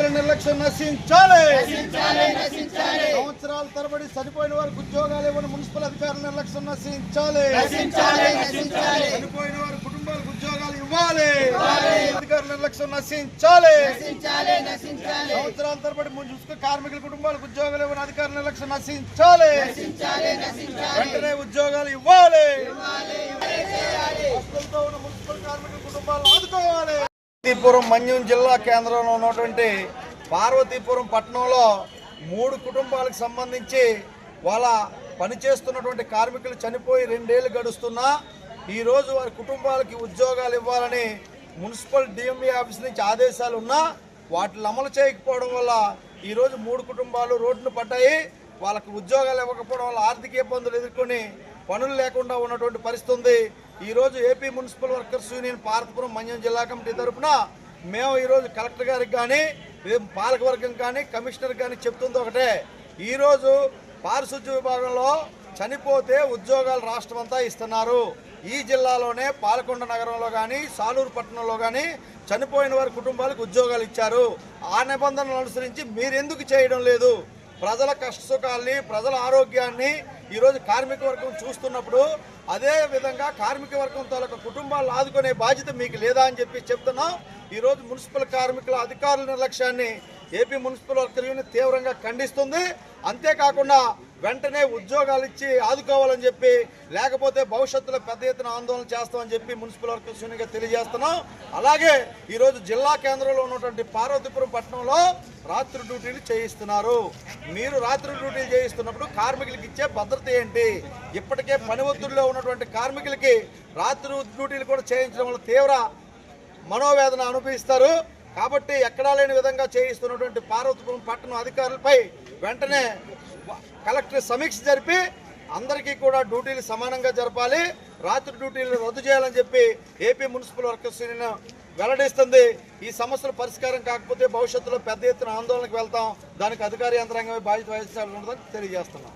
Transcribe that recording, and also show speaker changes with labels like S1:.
S1: అధికార నిర్లక్ష్యం నశించాలి. సంవత్సరాల తరబడి చనిపోయిన వారికి ఉద్యోగాలు ఇవ్వని మున్సిపల్ అధికార నిర్లక్ష్యం నశించాలి. చనిపోయిన వారి కుటుంబాలకు ఉద్యోగాలు ఇవ్వాలి. అధికార నిర్లక్ష్యం నశించాలి. సంవత్సరాల తరబడి మున్సిపల్ కార్మికుల కుటుంబాలకు ఉద్యోగాలు ఇవ్వని అధికార నిర్లక్ష్యం నశించాలి. వెంటనే ఉద్యోగాలు ఇవ్వాలి. ఉన్న మున్సిపల్ కార్మికుల కుటుంబాలను ఆదుకోవాలి. పార్వతీపురం మన్యం జిల్లా కేంద్రంలో ఉన్నటువంటి పార్వతీపురం పట్టణంలో మూడు కుటుంబాలకు సంబంధించి వాళ్ళ పనిచేస్తున్నటువంటి కార్మికులు చనిపోయి రెండేళ్ళు గడుస్తున్నా ఈరోజు వారి కుటుంబాలకి ఉద్యోగాలు ఇవ్వాలని మున్సిపల్ డిఎంఈ ఆఫీస్ నుంచి ఆదేశాలు ఉన్నా వాటిని అమలు చేయకపోవడం వల్ల ఈరోజు మూడు కుటుంబాలు రోడ్డును పడ్డాయి. వాళ్ళకి ఉద్యోగాలు ఇవ్వకపోవడం వల్ల ఆర్థిక ఇబ్బందులు ఎదుర్కొని పనులు లేకుండా ఉన్నటువంటి పరిస్థితి ఉంది. ఈరోజు AP municipal workers union Parvathipuram మంజం జిల్లా కమిటీ తరపున మేము ఈరోజు కలెక్టర్ గారికి కానీ పాలకవర్గం కానీ కమిషనర్ కానీ చెప్తుంది ఒకటే. ఈరోజు పారిశుద్ధ్య విభాగంలో చనిపోతే ఉద్యోగాలు రాష్ట్రం అంతా ఇస్తున్నారు. ఈ జిల్లాలోనే పాలకొండ నగరంలో కానీ సాలూరు పట్టణంలో కానీ చనిపోయిన వారి కుటుంబాలకు ఉద్యోగాలు ఇచ్చారు. ఆ నిబంధనలు అనుసరించి మీరెందుకు చేయడం లేదు? ప్రజల కష్టసుఖాల్ని ప్రజల ఆరోగ్యాన్ని ఈరోజు కార్మిక వర్గం చూస్తున్నప్పుడు అదే విధంగా కార్మిక వర్గం తాలూకు కుటుంబాలను ఆదుకునే బాధ్యత మీకు లేదా అని చెప్పి చెప్తున్నాం. ఈరోజు మున్సిపల్ కార్మికుల అధికారుల నిర్లక్ష్యాన్ని ఏపీ మున్సిపల్ వర్కర్ యూనియన్ తీవ్రంగా ఖండిస్తుంది. అంతేకాకుండా వెంటనే ఉద్యోగాలు ఇచ్చి ఆదుకోవాలని చెప్పి లేకపోతే భవిష్యత్తులో పెద్ద ఎత్తున ఆందోళన చేస్తామని చెప్పి మున్సిపల్ వర్కర్స్గా తెలియజేస్తున్నాం. అలాగే ఈరోజు జిల్లా కేంద్రంలో ఉన్నటువంటి పార్వతీపురం పట్టణంలో రాత్రి డ్యూటీలు చేయిస్తున్నారు. మీరు రాత్రి డ్యూటీలు చేయిస్తున్నప్పుడు కార్మికులకి ఇచ్చే భద్రత ఏంటి? ఇప్పటికే పని ఒత్తిడిలో ఉన్నటువంటి కార్మికులకి రాత్రి డ్యూటీలు కూడా చేయించడం వల్ల తీవ్ర మనోవేదన అనుభవిస్తారు. కాబట్టి ఎక్కడా లేని విధంగా చేయిస్తున్నటువంటి పార్వతీపురం పట్టణం అధికారులపై వెంటనే కలెక్టర్ సమీక్ష జరిపి అందరికీ కూడా డ్యూటీలు సమానంగా జరపాలి. రాత్రి డ్యూటీలు రద్దు చేయాలని చెప్పి ఏపీ మున్సిపల్ వర్కర్స్ యూనియన్ వెల్లడిస్తుంది. ఈ సమస్యల పరిష్కారం కాకపోతే భవిష్యత్తులో పెద్ద ఎత్తున ఆందోళనకు వెళ్తాం. దానికి అధికార యంత్రాంగమే బాధ్యత వహించాలని తెలియజేస్తున్నాం.